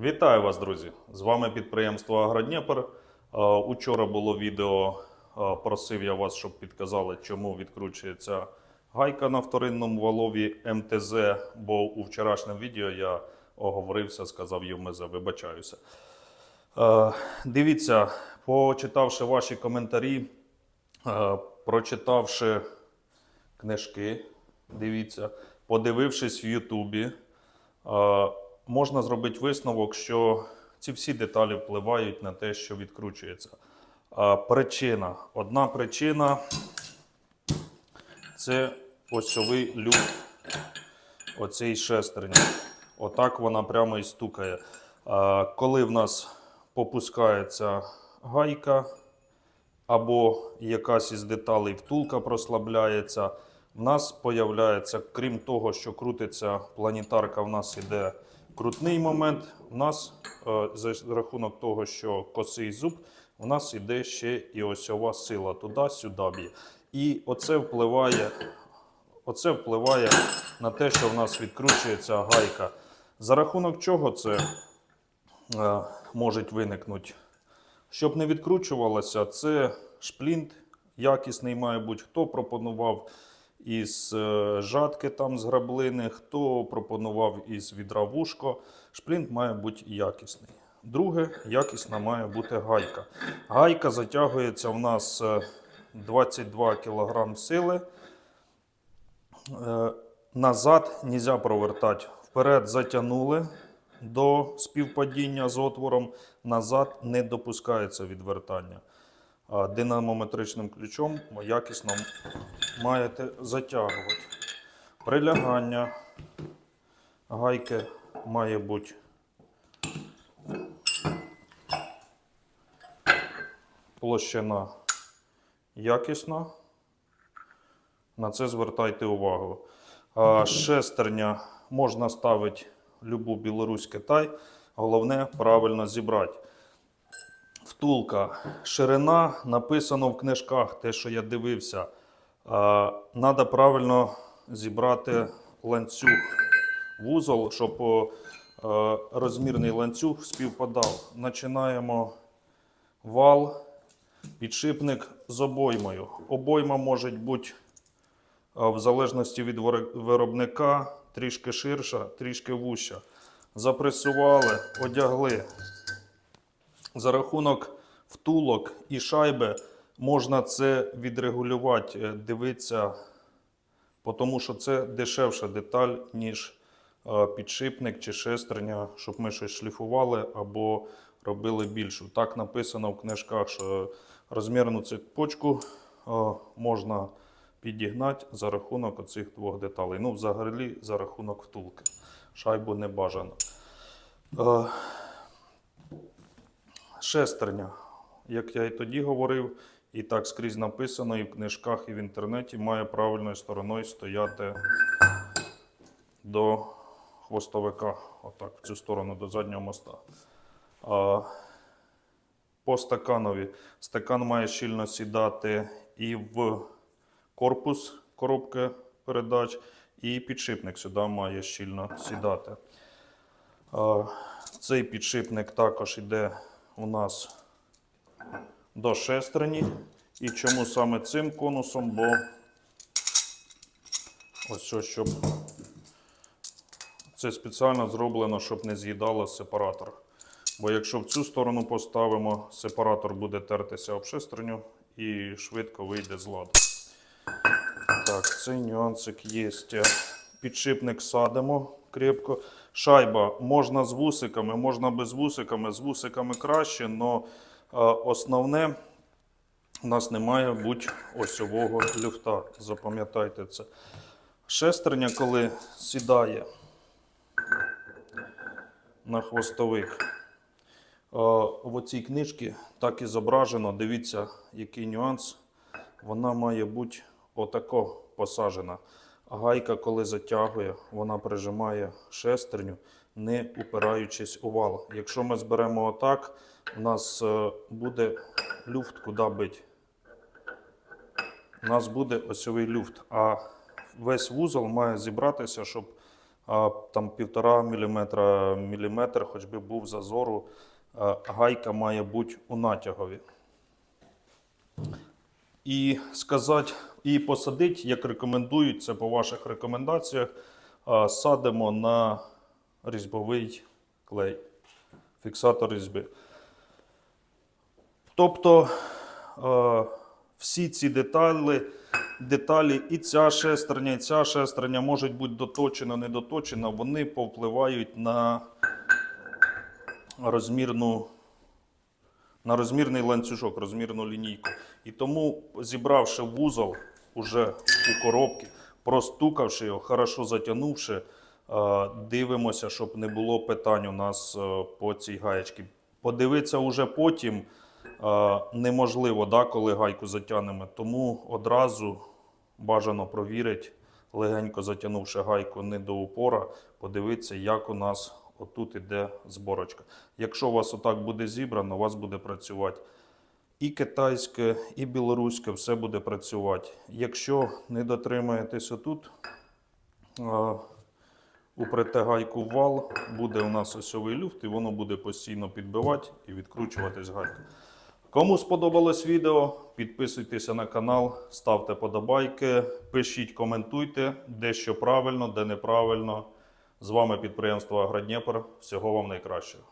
Вітаю вас, друзі! З вами підприємство Агродніпр. Е, Учора було відео. е, Просив я вас, щоб підказали, чому відкручується гайка на вторинному валові МТЗ, бо у вчорашньому відео я оговорився, сказав ЮМЗ, вибачаюся. Е, Дивіться, почитавши ваші коментарі, прочитавши книжки, дивіться, подивившись в Ютубі, можна зробити висновок, що ці всі деталі впливають на те, що відкручується. Причина. Одна причина це осьовий люк оцій шестерні. Отак вона прямо і стукає. Коли в нас попускається гайка, або якась із деталей втулка прослабляється, в нас появляється, крім того, що крутиться планетарка, в нас іде крутний момент. В нас е, за рахунок того, що косий зуб, в нас іде ще і осьова сила туди-сюди б'є. І оце впливає, оце впливає на те, що в нас відкручується гайка. За рахунок чого це е, може виникнути? Щоб не відкручувалося, це шплінт якісний має бути. Хто пропонував із е, жатки там з граблини, хто пропонував із відра вушко. Шплінт має бути якісний. Друге, якісна має бути гайка. Гайка затягується в нас е, 22 кг сили. Е, Назад не можна провертати. Вперед затягнули до співпадіння з отвором, назад не допускається відвертання. Динамометричним ключом якісно маєте затягувати. Прилягання гайки має бути площина якісна. На це звертайте увагу. А, Шестерня можна ставити любу Білорусь Китай. Головне правильно зібрати. Втулка. Ширина написано в книжках, те, що я дивився. Треба правильно зібрати ланцюг вузол, щоб е, розмірний ланцюг співпадав. Починаємо вал, підшипник з обоймою. Обойма може бути в залежності від виробника трішки ширша, трішки вуща. Запресували, одягли. За рахунок втулок і шайби можна це відрегулювати, е, дивитися, тому що це дешевша деталь, ніж е, підшипник чи шестерня, щоб ми щось шліфували або робили більшу. Так написано в книжках, що розмірну цепочку е, можна підігнати за рахунок оцих двох деталей. Ну, взагалі, за рахунок втулки. Шайбу не бажано. Шестерня, як я і тоді говорив, і так скрізь написано, і в книжках, і в інтернеті, має правильною стороною стояти до хвостовика, отак, в цю сторону до заднього моста. А, по стаканові. Стакан має щільно сідати і в корпус коробки передач, і підшипник сюди має щільно сідати. А, Цей підшипник також йде у нас до шестерні. І чому саме цим конусом? Бо ось що, щоб це спеціально зроблено, щоб не з'їдало сепаратор. Бо якщо в цю сторону поставимо, сепаратор буде тертися об шестерню і швидко вийде з ладу. Так, цей нюансик є. Підшипник садимо крепко. Шайба можна з вусиками, можна без вусиками. З вусиками краще, але основне у нас не має бути осьового люфта. Запам'ятайте це. Шестерня, коли сідає на хвостовик. е, В оцій книжці так і зображено. Дивіться, який нюанс. Вона має бути отако посаджена. Гайка, коли затягує, вона прижимає шестерню, не упираючись у вал. Якщо ми зберемо отак, у нас е, буде люфт куди бить. У нас буде осьовий люфт. А весь вузол має зібратися, щоб там півтора міліметра, міліметр, хоч би був зазору, гайка має бути у натягові. І сказати, і посадити, як рекомендують, це по ваших рекомендаціях, садимо на різьбовий клей, фіксатор різьби. Тобто всі ці деталі, деталі, і ця шестерня, і ця шестерня можуть бути доточена, не доточена, вони повпливають на розмірну, на розмірний ланцюжок, розмірну лінійку. І тому, зібравши вузол уже у коробки, простукавши його, хорошо затягнувши, е, дивимося, щоб не було питань у нас е, по цій гаєчці. Подивитися уже потім е, неможливо, да, коли гайку затягнемо. Тому одразу бажано провірити, легенько затягнувши гайку не до упора, подивитися, як у нас отут іде зборочка. Якщо у вас отак буде зібрано, у вас буде працювати і китайське, і білоруське, все буде працювати. Якщо не дотримаєтесь отут, е, упрете гайку в вал, буде у нас осьовий люфт, і воно буде постійно підбивати і відкручуватись гайка. Кому сподобалось відео, підписуйтеся на канал, ставте подобайки, пишіть, коментуйте, де що правильно, де неправильно. З вами підприємство Агродніпр. Всього вам найкращого.